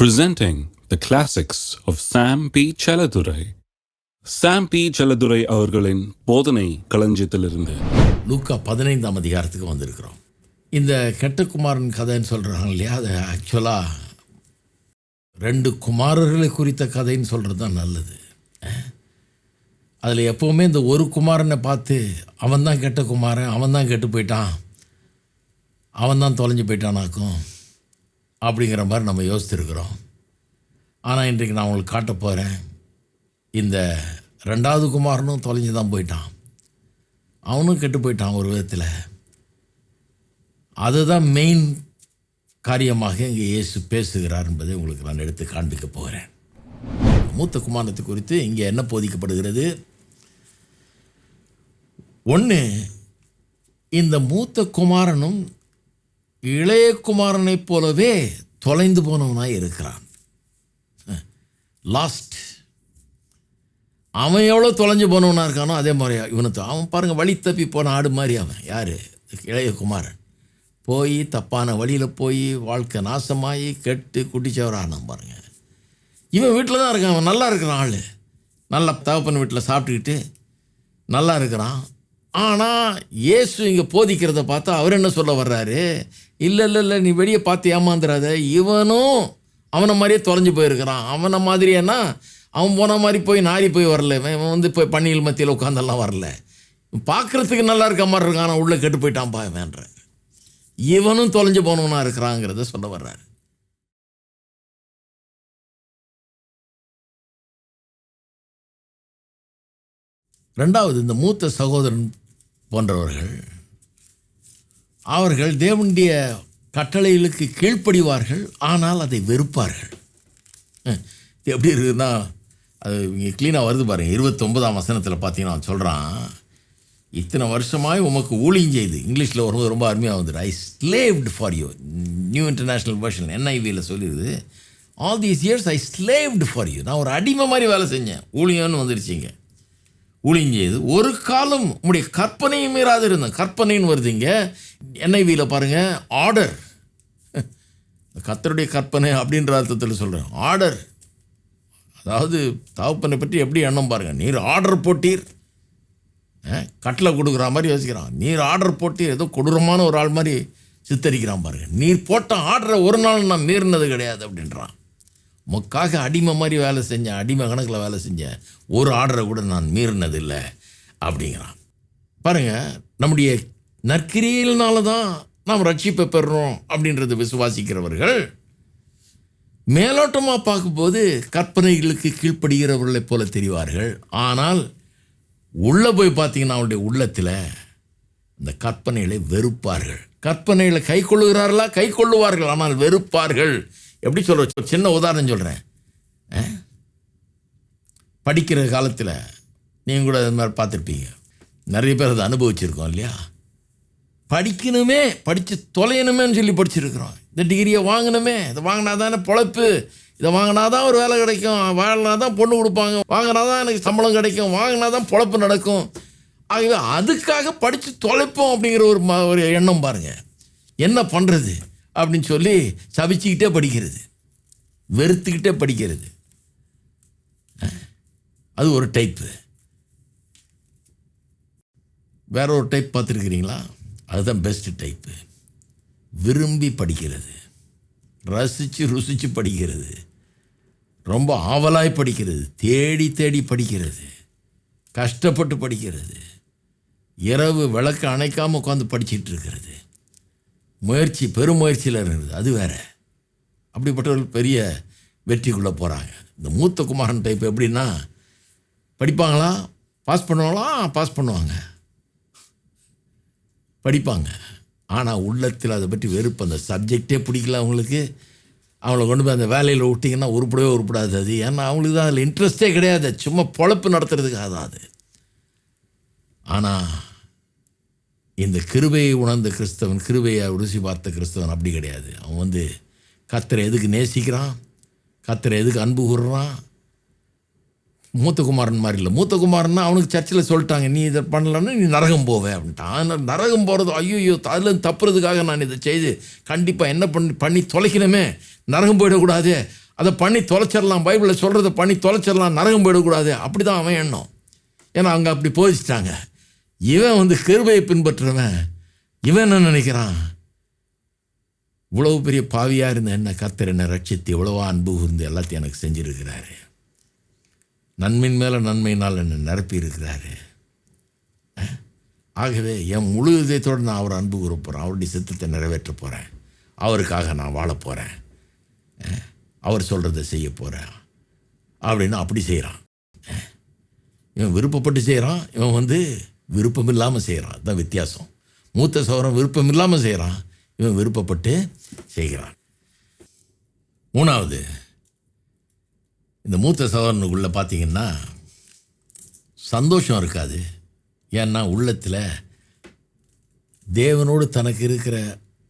presenting the classics of Sam P. Chaladurai. Sam P. Chaladurai அவர்களின் போதனை களஞ்சியத்திலிருந்து லூக்கா பதினைந்தாம் அதிகாரத்துக்கு வந்திருக்கிறோம் இந்த கெட்டகுமாரன் கதைன்னு சொல்கிறாங்க இல்லையா அது ஆக்சுவலாக ரெண்டு குமாரர்களை குறித்த கதைன்னு சொல்கிறது தான் நல்லது அதில் எப்போவுமே இந்த ஒரு குமாரனை பார்த்து அவன் தான் கெட்ட குமாரன் அவன் தான் கெட்டு போயிட்டான் அவன் தான் தொலைஞ்சு போயிட்டானாக்கும் அப்படிங்கிற மாதிரி நம்ம யோசித்திருக்கிறோம். ஆனால் இன்றைக்கு நான் உங்களுக்கு காட்ட போகிறேன் இந்த ரெண்டாவது குமாரனும் தொலைஞ்சு தான் போயிட்டான். அவனும் கெட்டு போயிட்டான் ஒரு விதத்தில். அதுதான் மெயின் காரியமாக இங்கே இயேசு பேசுகிறார் என்பதை உங்களுக்கு நான் எடுத்து காண்பிக்க போகிறேன் மூத்த குமாரத்தை குறித்து இங்கே என்ன போதிக்கப்படுகிறது? ஒன்று இந்த மூத்த குமாரனும் இளையகுமாரனைப் போலவே தொலைந்து போனவனாய் இருக்கிறான். லாஸ்ட் அவன் எவ்வளோ தொலைஞ்சு போனவனா இருக்கானோ அதே மாதிரி இவனுக்கு அவன் பாருங்கள் வழி தப்பி போன ஆடு மாதிரி அவன். யார்? இளையகுமாரன். போய் தப்பான வழியில் போய் வாழ்க்கை நாசமாகி கெட்டு குட்டிச்சவரானான் பாருங்கள் இவன் வீட்டில் தான் இருக்கான் அவன் நல்லா இருக்கிறான் ஆள். நல்லா தகப்பன் வீட்டில் சாப்பிட்டுக்கிட்டு நல்லா இருக்கிறான். ஆனால் இயேசு இங்கே போதிக்கிறத பார்த்தா அவர் என்ன சொல்ல வர்றாரு? இல்லை இல்லை இல்லை நீ வெளியே பார்த்து ஏமாந்துடாத இவனும் அவனை மாதிரியே தொலைஞ்சு போயிருக்கிறான். அவனை மாதிரியேனா அவன் போன மாதிரி போய் நாரி போய் வரல. இவன் வந்து போய் பணியில் மத்தியில் உட்காந்தெல்லாம் வரல. பார்க்குறதுக்கு நல்லா இருக்க மாதிரி இருக்கான். உள்ளே கெட்டு போயிட்டான்ப்பா இவன்ற இவனும் தொலைஞ்சு போனவனாக இருக்கிறாங்கிறத சொல்ல வர்றாரு. ரெண்டாவது இந்த மூத்த சகோதரன் போன்றவர்கள் அவர்கள் தேவனுடைய கட்டளைகளுக்கு கீழ்ப்படிவார்கள் ஆனால் அதை வெறுப்பார்கள். இது எப்படி இருக்குதுன்னா அது இங்கே க்ளீனாக வருது பாருங்கள் இருபத்தொம்பதாம் வசனத்தில் பார்த்தீங்கன்னா சொல்கிறான் இத்தனை வருஷமாய் உமக்கு ஊழியம் செய்து இங்கிலீஷில் வரும்போது ரொம்ப அருமையாக வந்துடு I slaved for you new international version என்ஐவியில் சொல்லிடுது all these years I slaved for you நான் ஒரு அடிமை மாதிரி வேலை செஞ்சேன். ஊழியம்னு வந்துருச்சிங்க ஊழியம் ஒரு காலம் உங்களுடைய கற்பனையும் மீறாது இருந்தேன் கற்பனைன்னு வருதுங்க என்ஐவியில் பாருங்கள் ஆர்டர் கத்தருடைய கற்பனை அப்படின்ற அர்த்தத்தில் சொல்கிறேன் ஆர்டர் அதாவது தகப்பனை பற்றி எப்படி எண்ணம் பாருங்கள் நீர் ஆர்டர் போட்டீர். கட்டில் கொடுக்குற மாதிரி யோசிக்கிறான். நீர் ஆர்டர் போட்டு ஏதோ கொடூரமான ஒரு ஆள் மாதிரி சித்தரிக்கிறான் பாருங்கள் நீர் போட்ட ஆர்டரை ஒரு நாள் நான் மீறினது கிடையாது அப்படின்றான். உமக்காக அடிமை மாதிரி வேலை செஞ்சேன் அடிமை கணக்கில் வேலை செஞ்சேன். ஒரு ஆர்டரை கூட நான் மீறினதில்லை அப்படிங்கிறான். பாருங்கள் நம்முடைய நற்கிரியினால தான் நாம் ரட்சிப்பை பெறுறோம் அப்படின்றத விசுவாசிக்கிறவர்கள் மேலோட்டமாக பார்க்கும்போது கற்பனைகளுக்கு கீழ்ப்படுகிறவர்களைப் போல தெரிவார்கள். ஆனால் உள்ளே போய் பார்த்தீங்கன்னா அவனுடைய உள்ளத்தில் இந்த கற்பனைகளை வெறுப்பார்கள். கற்பனைகளை கை கொள்ளுகிறார்களா? கை கொள்ளுவார்கள் ஆனால் வெறுப்பார்கள். எப்படி சொல்கிற சின்ன உதாரணம் சொல்கிறேன் படிக்கிற காலத்தில் நீங்கள் கூட அது மாதிரி பார்த்துருப்பீங்க. நிறைய பேர் அதை அனுபவிச்சிருக்கோம் இல்லையா? படிக்கணுமே படித்து தொலையணுமேன்னு சொல்லி படிச்சிருக்கிறோம். இந்த டிகிரியை வாங்கணுமே இதை வாங்கினா தானே பொழப்பு. இதை வாங்கினா தான் ஒரு வேலை கிடைக்கும். வாங்கினா தான் பொண்ணு கொடுப்பாங்க. வாங்கினா தான் எனக்கு சம்பளம் கிடைக்கும். வாங்கினா தான் பொழப்பு நடக்கும். ஆகவே அதுக்காக படித்து தொலைப்போம் அப்படிங்கிற ஒரு ஒரு எண்ணம் பாருங்கள் என்ன பண்ணுறது அப்படின்னு சொல்லி சபிச்சுக்கிட்டே படிக்கிறது. வெறுத்துக்கிட்டே படிக்கிறது. அது ஒரு டைப்பு வேற ஒரு டைப் பார்த்துருக்குறீங்களா? அதுதான் பெஸ்ட்டு டைப்பு விரும்பி படிக்கிறது. ரசித்து ருசித்து படிக்கிறது. ரொம்ப ஆவலாய் படிக்கிறது. தேடி தேடி படிக்கிறது. கஷ்டப்பட்டு படிக்கிறது. இரவு விளக்கு அணைக்காமல் உட்காந்து படிச்சுட்டு இருக்கிறது. முயற்சி பெருமுயற்சியில் இருந்தது. அது வேற. அப்படிப்பட்டவர்கள் பெரிய வெற்றிக்குள்ளே போகிறாங்க இந்த மூத்த குமாரன் டைப் எப்படின்னா படிப்பாங்களா? பாஸ் பண்ணுவாங்களா? பாஸ் பண்ணுவாங்க. படிப்பாங்க. ஆனால் உள்ளத்தில் அதை பற்றி வெறுப்பு. அந்த சப்ஜெக்டே பிடிக்கல அவங்களுக்கு. அவங்கள கொண்டு போய் அந்த வேலையில் விட்டிங்கன்னா உருப்படவே உருப்படாது அது. ஏன்னா அவங்களுக்கு தான் அதில் இன்ட்ரெஸ்டே கிடையாது. சும்மா பொழப்பு நடத்துறதுக்காக தான் அது. ஆனால் இந்த கிருபையை உணர்ந்த கிறிஸ்தவன் கிருபையை ருசி பார்த்த கிறிஸ்தவன் அப்படி கிடையாது. அவன் வந்து கத்தரை எதுக்கு நேசிக்கிறான்? கத்தரை எதுக்கு அன்பு கூறுறான்? மூத்த குமாரன் மாதிரி இல்லை. மூத்த குமாரன்னா அவனுக்கு சர்ச்சில் சொல்லிட்டாங்க நீ இதை பண்ணலன்னா நீ நரகம் போவேன் அப்படின்ட்டான். ஆனால் நரகம் போகிறது ஐயோ அதில் தப்புறதுக்காக நான் இதை செய்து கண்டிப்பாக என்ன பண்ணி பண்ணி தொலைக்கணுமே? நரகம் போயிடக்கூடாது. அதை பண்ணி தொலைச்சிடலாம். பைபிளில் சொல்கிறத பண்ணி தொலைச்சிடலாம். நரகம் போயிடக்கூடாது. அப்படி தான் அவன் எண்ணம். ஏன்னா அங்கே அப்படி போதிச்சிட்டாங்க. இவன் வந்து கிருபையை பின்பற்றுறவன். இவன் என்ன நினைக்கிறான்? இவ்வளவு பெரிய பாவியாக இருந்த என்ன கத்தர் என்னை ரட்சித்து இவ்வளவா அன்பு கூர்ந்து எல்லாத்தையும் எனக்கு செஞ்சுருக்கிறாரு. நன்மையின் மேலே நன்மையினால் என்னை நிரப்பி இருக்கிறாரு ஆகவே என் முழு இதயத்தோடு நான் அவர் அன்பு கூற போகிறேன் அவருடைய சித்தத்தை நிறைவேற்ற போகிறேன் அவருக்காக நான் வாழ போகிறேன் அவர் சொல்கிறத செய்ய போகிறேன் அப்படின்னு அப்படி செய்கிறான் இவன் விருப்பப்பட்டு செய்கிறான் இவன் வந்து விருப்பம் இல்லாமல் செய்கிறான் அதுதான் வித்தியாசம். மூத்த சௌரம் விருப்பம் இல்லாமல் செய்கிறான் இவன் விருப்பப்பட்டு செய்கிறான். மூணாவது இந்த மூத்த சகோதரனுக்குள்ளே பார்த்தீங்கன்னா சந்தோஷம் இருக்காது. ஏன்னா உள்ளத்தில் தேவனோடு தனக்கு இருக்கிற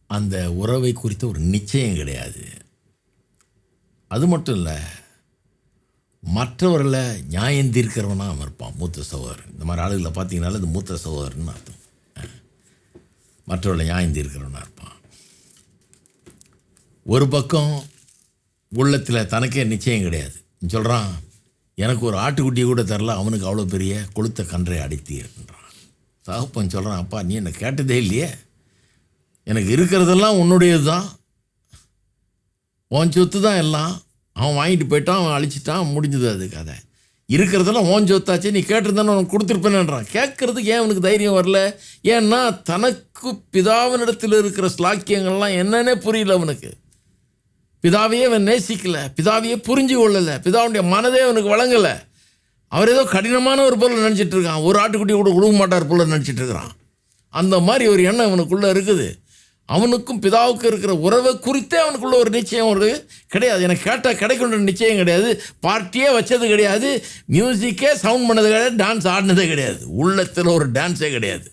அந்த உறவை குறித்த ஒரு நிச்சயம் கிடையாது. அது மட்டும் இல்லை மற்றவர்களை நியாயம் தீர்க்கிறவனாக அவன் இருப்பான் மூத்த சகோதரன். இந்த மாதிரி ஆளுகளை பார்த்தீங்கனால இது மூத்த சகோதரன் அர்த்தம். மற்றவர்களை நியாயம் தீர்க்கிறவனாக இருப்பான். ஒரு பக்கம் உள்ளத்தில் தனக்கே நிச்சயம் கிடையாது. சொல்கிறான் எனக்கு ஒரு ஆட்டுக்குட்டியை கூட தரல அவனுக்கு அவ்வளோ பெரிய கொளுத்த கன்றை அடைத்தீர்ன்றான் தகப்பன் சொல்கிறான் அப்பா நீ என்னை கேட்டதே இல்லையே. எனக்கு இருக்கிறதெல்லாம் உன்னுடையது தான் உன் சொத்து தான் எல்லாம். அவன் வாங்கிட்டு போயிட்டான் அவன் அழிச்சிட்டான் முடிஞ்சது அது கதை. இருக்கிறதெல்லாம் ஓன் சொத்தாச்சு நீ கேட்டிருந்தானே உனக்கு கொடுத்துருப்பேன்ன்றான். கேட்கறதுக்கு ஏன் அவனுக்கு தைரியம் வரல? ஏன்னா தனக்கு பிதாவினிடத்தில் இருக்கிற ஸ்லாக்கியங்கள்லாம் என்னன்னே புரியல அவனுக்கு. பிதாவையே அவன் நேசிக்கலை பிதாவையே புரிஞ்சு கொள்ளலை பிதாவுடைய மனதே அவனுக்கு வழங்கலை. அவர் ஏதோ கடினமான ஒரு பொருளை நினச்சிட்டு இருக்கான். ஒரு ஆட்டுக்குட்டி கூட கொடுக்க மாட்டார் பொருள் நினச்சிட்டு இருக்கிறான். அந்த மாதிரி ஒரு எண்ணம் இவனுக்குள்ளே இருக்குது. அவனுக்கும் பிதாவுக்கும் இருக்கிற உறவை குறித்தே அவனுக்குள்ள ஒரு நிச்சயம் ஒரு கிடையாது. எனக்கு கேட்டால் கிடைக்கின்ற நிச்சயம் கிடையாது. பார்ட்டியே வச்சது கிடையாது. மியூசிக்கே சவுண்ட் பண்ணது கிடையாது. டான்ஸ் ஆடினதே கிடையாது. உள்ளத்தில் ஒரு டான்ஸே கிடையாது.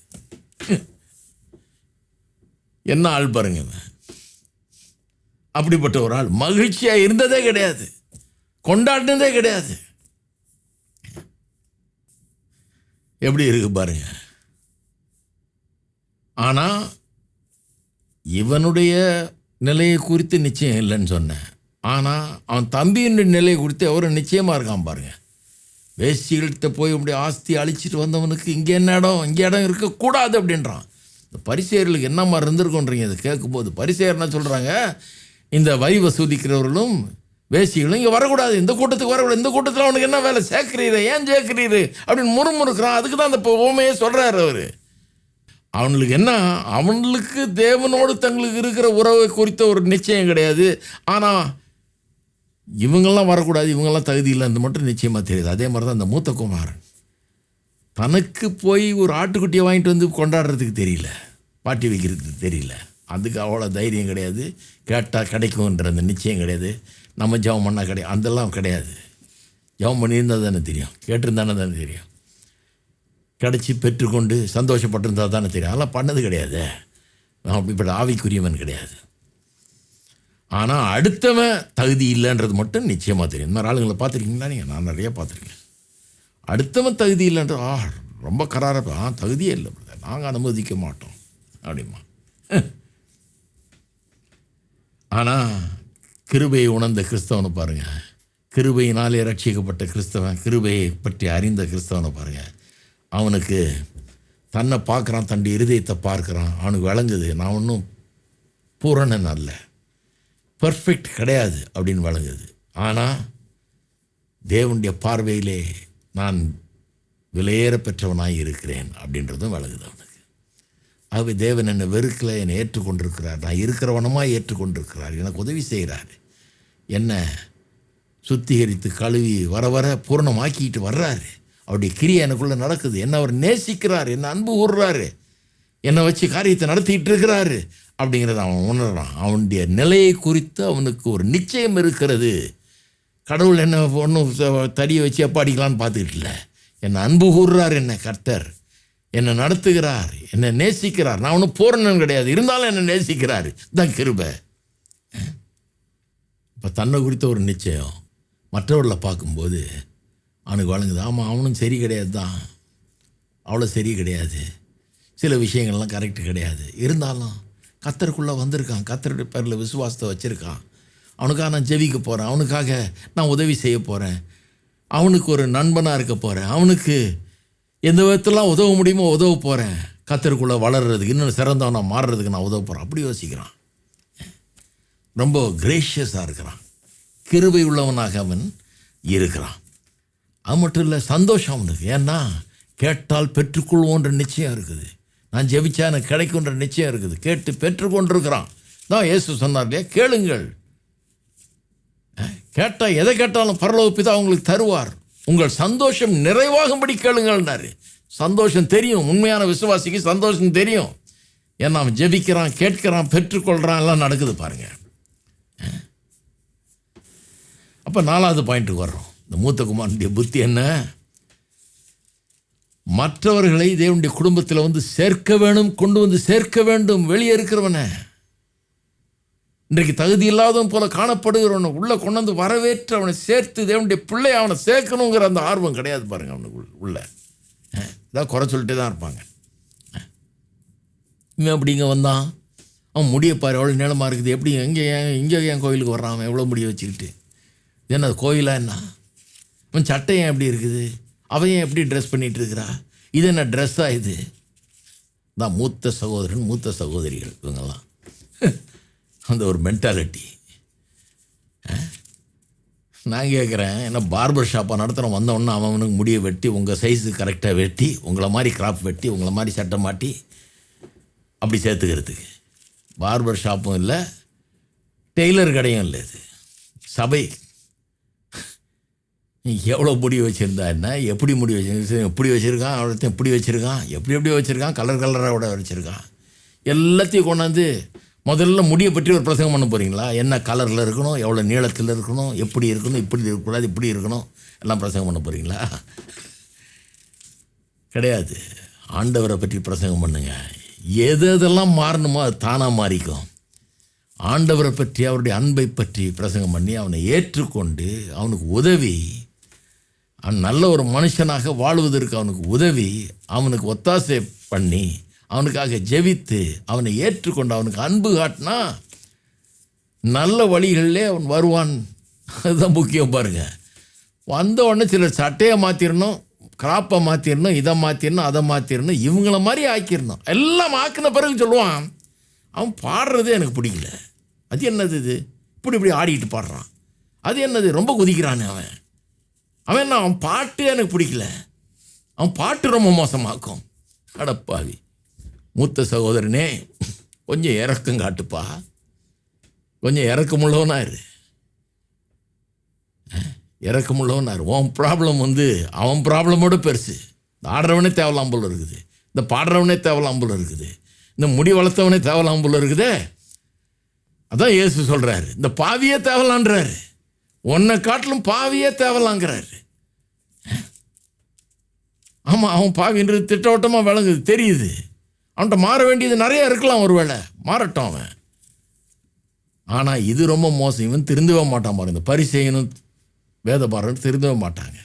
என்ன ஆள் பாருங்க. அப்படிப்பட்ட ஒரு ஆள். மகிழ்ச்சியாக இருந்ததே கிடையாது. கொண்டாடினதே கிடையாது. எப்படி இருக்கு பாருங்க. ஆனால் இவனுடைய நிலையை குறித்து நிச்சயம் இல்லைன்னு சொன்னேன். ஆனால் அவன் தம்பியினுடைய நிலையை குறித்து அவரும் நிச்சயமாக இருக்கான் பாருங்க. வேஷ்டிகள்கிட்ட போய் இப்படி ஆஸ்தி அழிச்சிட்டு வந்தவனுக்கு இங்கே என்ன இடம்? இங்கே இடம் இருக்கக்கூடாது அப்படின்றான். இந்த பரிசேர்களுக்கு என்ன மாதிரி இருந்திருக்கோன்றீங்க? இதை கேட்கும்போது பரிசேர் என்ன சொல்கிறாங்க இந்த வரி வசூலிக்கிறவர்களும் வேசிகளும் இங்கே வரக்கூடாது. இந்த கூட்டத்துக்கு வரக்கூடாது. இந்த கூட்டத்தில் அவனுக்கு என்ன வேலை? சேர்க்குறீரு ஏன் சேர்க்குறீரு? அப்படின்னு முறுமுறுக்கிறான். அதுக்கு தான் அந்த ஓமையே சொல்கிறாரு அவர். அவனுக்கு என்ன? அவனுக்கு தேவனோடு தங்களுக்கு இருக்கிற உறவை குறித்த ஒரு நிச்சயம் கிடையாது. ஆனால் இவங்கெல்லாம் வரக்கூடாது இவங்கெல்லாம் தகுதி அந்த மட்டும் நிச்சயமாக தெரியுது. அதே மாதிரி தான் அந்த மூத்த குமாரன். தனக்கு போய் ஒரு ஆட்டுக்குட்டியை வாங்கிட்டு வந்து கொண்டாடுறதுக்கு தெரியல. பாட்டி வைக்கிறதுக்கு தெரியல. அதுக்கு அவ்வளோ தைரியம் கிடையாது. கேட்டால் கிடைக்கும்ன்ற அந்த நிச்சயம் கிடையாது. நம்ம ஜெபம் பண்ணால் கிடையாது அதெல்லாம் கிடையாது. ஜெபம் பண்ணியிருந்தால் தானே தெரியும். கேட்டிருந்தானே தானே தெரியும். கிடச்சி பெற்றுக்கொண்டு சந்தோஷப்பட்டிருந்தால் தானே தெரியும். அதெல்லாம் பண்ணது கிடையாது. நான் அப்படிப்பட்ட ஆவிக்குரியவன் கிடையாது. ஆனால் அடுத்தவன் தகுதி இல்லைன்றது மட்டும் நிச்சயமாக தெரியும். இந்த மாதிரி ஆளுங்களை பார்த்துருக்கீங்களா நீங்கள் நான் நிறையா பார்த்துருக்கேன். அடுத்தவன் தகுதி இல்லைன்ற ஆ ரொம்ப கராராக ஆ தகுதியே இல்லை பிரதர் நாங்கள் அனுமதிக்க மாட்டோம். அப்படிமா ஆனால் கிருபையை உணர்ந்த கிறிஸ்தவனை பாருங்கள் கிருபையினாலே ரட்சிக்கப்பட்ட கிறிஸ்தவன் கிருபையை பற்றி அறிந்த கிறிஸ்தவனை பாருங்கள் அவனுக்கு தன்னை பார்க்குறான் தன் இருதயத்தை பார்க்குறான். அவனுக்கு விளங்குது நான் ஒன்றும் பூரணன் அல்ல. பர்ஃபெக்ட் கிடையாது அப்படின்னு விளங்குது. ஆனால் தேவனுடைய பார்வையிலே நான் விலையேற பெற்றவனாக இருக்கிறேன் அப்படின்றதும் விளங்குது அவனுக்கு. ஆகவே தேவன் என்னை வெறுக்கலை என்னை ஏற்றுக்கொண்டிருக்கிறார். நான் இருக்கிறவனமாக ஏற்றுக்கொண்டிருக்கிறார். எனக்கு உதவி செய்கிறார். என்னை சுத்திகரித்து கழுவி வர வர பூர்ணமாக்கிட்டு வர்றாரு. அவருடைய கிரியை எனக்குள்ளே நடக்குது. என்ன அவர் நேசிக்கிறார் என்ன அன்பு கூறுறாரு என்னை வச்சு காரியத்தை நடத்திட்டு இருக்கிறாரு அப்படிங்கிறத அவன் உணர்றான். அவனுடைய நிலையை குறித்து அவனுக்கு ஒரு நிச்சயம் இருக்கிறது. கடவுள் என்ன ஒன்றும் தடியை வச்சு எப்பாடிக்கலான்னு பார்த்துக்கிட்டு இல்லை. என்னை அன்பு கூறுறார் என்ன கர்த்தர். என்னை நடத்துகிறார் என்னை நேசிக்கிறார். நான் ஒன்றும் பூரணன் கிடையாது. இருந்தாலும் என்னை நேசிக்கிறார். தான் கிருபை. இப்போ தன்னை குறித்த ஒரு நிச்சயம் மற்றவர்களை பார்க்கும்போது அவனுக்கு வழங்குது. ஆமாம் அவனும் சரி கிடையாது தான். அவ்வளோ சரி கிடையாது. சில விஷயங்கள்லாம் கரெக்டு கிடையாது. இருந்தாலும் கத்தருக்குள்ளே வந்திருக்கான். கத்தருடைய பேரில் விசுவாசத்தை வச்சுருக்கான். அவனுக்காக நான் ஜெபிக்க போகிறேன் அவனுக்காக நான் உதவி செய்ய போகிறேன் அவனுக்கு ஒரு நண்பனாக இருக்க போகிறேன் அவனுக்கு எந்த விதத்திலாம் உதவ முடியுமோ உதவ போகிறேன் கத்தருக்குள்ளே வளர்கிறதுக்கு இன்னும் சிறந்தவனாக மாறுறதுக்கு நான் உதவ போகிறேன் அப்படி யோசிக்கிறான். ரொம்ப கிரேஷியஸாக இருக்கிறான். கிருபை உள்ளவனாக அவன் இருக்கிறான். அது மட்டும் இல்லை சந்தோஷம் அவனுக்கு. ஏன்னா கேட்டால் பெற்றுக்கொள்வோன்ற நிச்சயம் இருக்குது. நான் ஜெபிச்சா எனக்கு கிடைக்குன்ற நிச்சயம் இருக்குது. கேட்டு பெற்றுக்கொண்டிருக்கிறான். தான் இயேசு சொன்னார் இல்லையா? கேளுங்கள். கேட்டால் எதை கேட்டாலும் பரலோக பிதா உங்களுக்கு தருவார். உங்கள் சந்தோஷம் நிறைவாகும்படி கேளுங்கள்னாரு சந்தோஷம் தெரியும். உண்மையான விசுவாசிக்கு சந்தோஷம் தெரியும். ஏன்னா அவன் ஜெபிக்கிறான் கேட்கிறான் பெற்றுக்கொள்கிறான் எல்லாம் நடக்குது பாருங்கள் அப்போ நாலாவது பாயிண்ட்டுக்கு வர்றோம். இந்த மூத்த குமாரனுடைய புத்தி என்ன? மற்றவர்களை தேவனுடைய குடும்பத்தில் வந்து சேர்க்க வேணும் கொண்டு வந்து சேர்க்க வேண்டும் வெளியே இருக்கிறவனை. இன்றைக்கு தகுதி இல்லாதவன் போல காணப்படுகிறவனை உள்ளே கொண்டு வந்து வரவேற்று அவனை சேர்த்து தேவனுடைய பிள்ளை அவனை சேர்க்கணுங்கிற அந்த ஆர்வம் கிடையாது பாருங்கள் அவனுக்கு உள்ள- இதான் குறை சொல்லிட்டே தான் இருப்பாங்க. இவன் அப்படி இங்கே வந்தான்? அவன் முடிய பாரு எவ்வளோ நீளமாக இருக்குது எப்படி எங்கே ஏன் இங்கே ஏன் கோயிலுக்கு வர்றான் அவன்? எவ்வளோ முடிய வச்சுக்கிட்டு? என்ன அது கோயிலா என்ன? அவன் சட்டை ஏன் எப்படி இருக்குது? அவன் ஏன் எப்படி ட்ரெஸ் பண்ணிகிட்டு இருக்கிறா? இது என்ன ட்ரெஸ்ஸாக இது? தான் மூத்த சகோதரன் மூத்த சகோதரிகள் இவங்கெல்லாம். அந்த ஒரு மென்டாலிட்டி நான் கேட்குறேன் என்ன பார்பர் ஷாப்பாக நடத்துகிறோம் வந்தவொடனே அவனுக்கு முடியை வெட்டி உங்கள் சைஸு கரெக்டாக வெட்டி உங்களை மாதிரி கிராப் வெட்டி உங்களை மாதிரி சட்டை மாட்டி அப்படி சேர்த்துக்கிறதுக்கு. பார்பர் ஷாப்பும் இல்லை டெய்லர் கடையும் இல்லை இது. சபை. நீ எவ்வளோ முடி வச்சுருந்தா என்ன? எப்படி முடி வச்சு எப்படி வச்சுருக்கான்? அவ்வளோத்தையும் எப்படி வச்சுருக்கான்? எப்படி எப்படி வச்சுருக்கான்? கலர் கலராக கூட வச்சுருக்கான். எல்லாத்தையும் கொண்டாந்து முதல்ல முடியை பற்றி ஒரு பிரசங்கம் பண்ண போகிறீங்களா என்ன கலரில் இருக்கணும்? எவ்வளோ நீளத்தில் இருக்கணும்? எப்படி இருக்கணும்? இப்படி இருக்கக்கூடாது? இப்படி இருக்கணும்? எல்லாம் பிரசங்கம் பண்ண போகிறீங்களா கிடையாது. ஆண்டவரை பற்றி பிரசங்கம் பண்ணுங்க. எது எதெல்லாம் மாறணுமோ அது தானாக மாறிக்கும். ஆண்டவரை பற்றி அவருடைய அன்பை பற்றி பிரசங்கம் பண்ணி அவனை ஏற்றுக்கொண்டு அவனுக்கு உதவி அவன் நல்ல ஒரு மனுஷனாக வாழ்வதற்கு அவனுக்கு உதவி அவனுக்கு ஒத்தாசை பண்ணி அவனுக்காக ஜெபித்து அவனை ஏற்றுக்கொண்டு அவனுக்கு அன்பு காட்டினா நல்ல வழிகளிலே அவன் வருவான். அதுதான் முக்கியம் பாருங்க. வந்த உடனே சிலர் சட்டையை மாற்றிடணும் கிராப்பை மாற்றிடணும் இதை மாற்றிடணும் அதை மாற்றிடணும் இவங்கள மாதிரி ஆக்கிடணும் எல்லாம் ஆக்கின பிறகு சொல்லுவான் அவன் பாடுறதே எனக்கு பிடிக்கல. அது என்னது இது? இப்படி இப்படி ஆடிக்கிட்டு பாடுறான். அது என்னது? ரொம்ப குதிக்கிறானே அவன். அவன் என்ன அவன் பாட்டு எனக்கு பிடிக்கல. அவன் பாட்டு ரொம்ப மோசமாக்கும். அடப்பாவி. மூத்த சகோதரனே கொஞ்சம் இறக்கம் காட்டுப்பா. கொஞ்சம் இறக்கமுள்ளவனாக இரு. இறக்கமுள்ளவனா உன் ப்ராப்ளம் வந்து அவன் ப்ராப்ளமோட பெருசு. இந்த ஆடுறவனே தேவலாம் இருக்குது. இந்த பாடுறவனே தேவலாம் இருக்குது. இந்த முடி வளர்த்தவனே தேவலாம் போல இருக்குதே. அதான் இயேசு சொல்கிறாரு இந்த பாவியே தேவலான்றாரு. உன்னை காட்டிலும் பாவியே தேவலாங்கிறாரு. ஆமாம் அவன் பாவின்றது திட்டவட்டமாக விளங்குது தெரியுது. அவன்கிட்ட மாற வேண்டியது நிறைய இருக்கலாம் ஒருவேளை. மாறட்டும் அவன். ஆனால் இது ரொம்ப மோசம். இவன் திருந்தவே மாட்டான் பாருங்க. இந்த பரிசெய்யணும் வேத பாருன்னு திருந்தவே மாட்டாங்க.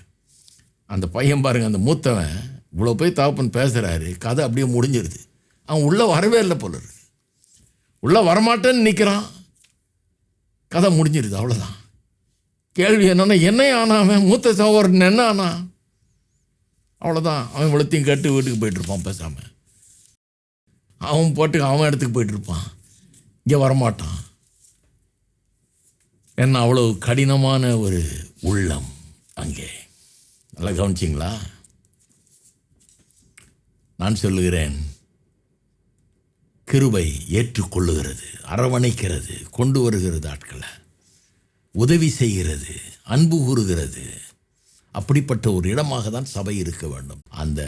அந்த பையன் பாருங்க அந்த மூத்தவன் இவ்வளோ போய் தாப்பன் பேசுகிறாரு கதை அப்படியே முடிஞ்சிருது. அவன் உள்ளே வரவே இல்லை போல இருக்கு. உள்ளே வரமாட்டேன்னு நிற்கிறான் கதை முடிஞ்சிருது அவ்வளோதான் கேள்வி என்னென்னா என்ன ஆனா அவன் மூத்த சகோதரன் என்ன ஆனா? அவ்வளோதான் அவன் இவ்வளோத்தையும் கட்டு வீட்டுக்கு போயிட்டு இருப்பான் பேசாமல் அவன் போட்டு அவன் இடத்துக்கு போயிட்டு இருப்பான் இங்கே வரமாட்டான். என்ன அவ்வளோ கடினமான ஒரு உள்ளம் அங்கே. நல்லா கவனிச்சிங்களா? நான் சொல்லுகிறேன் கிருபை ஏற்றுக்கொள்ளுகிறது அரவணைக்கிறது கொண்டு வருகிறது ஆட்களை. உதவி செய்கிறது அன்பு கூறுகிறது. அப்படிப்பட்ட ஒரு இடமாக தான் சபை இருக்க வேண்டும். அந்த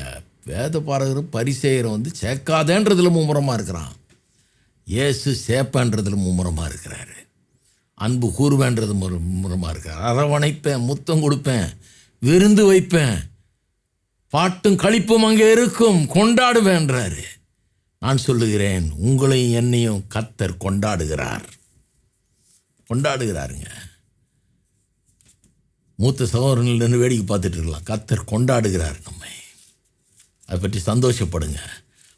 வேத பாரகரும் பரிசெயரும் வந்து சேர்க்காதேன்றதுல மும்முரமாக இருக்கிறான். இயேசு சேப்பேன்றதில் மும்முரமாக இருக்கிறாரு. அன்பு கூறுவேன்றது மும்முரமாக இருக்கிறார். அரவணைப்பேன் முத்தம் கொடுப்பேன் விருந்து வைப்பேன். பாட்டும் களிப்பும் அங்கே இருக்கும் கொண்டாடுவேன்றாரு. நான் சொல்லுகிறேன் உங்களையும் என்னையும் கத்தர் கொண்டாடுகிறார். கொண்டாடுகிறாருங்க. மூத்த சகோதரனில் நின்று வேடிக்கை பார்த்துட்டு இருக்கலாம். கத்தர் கொண்டாடுகிறார் நம்மை. அதை பற்றி சந்தோஷப்படுங்க.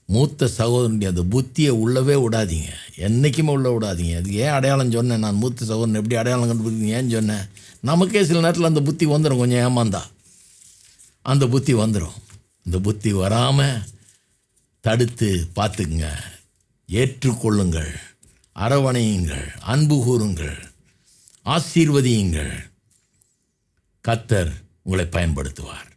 மூத்த சகோதரனுடைய அந்த புத்தியை உள்ளவே விடாதீங்க. என்றைக்குமே உள்ள விடாதீங்க. அது ஏன் அடையாளம் சொன்னேன்? நான் மூத்த சகோதரன் எப்படி அடையாளம் கண்டுபிடிக்கீங்க ஏன் சொன்னேன்? நமக்கே சில நேரத்தில் அந்த புத்தி வந்துடும் கொஞ்சம் ஏமாந்தா. அந்த புத்தி வந்துடும் இந்த புத்தி வராமல் தடுத்து பார்த்துக்குங்க. ஏற்றுக்கொள்ளுங்கள். அரவணையுங்கள். அன்பு கூறுங்கள். ஆசீர்வதியுங்கள். கத்தர் உங்களை பயன்படுத்துவார்.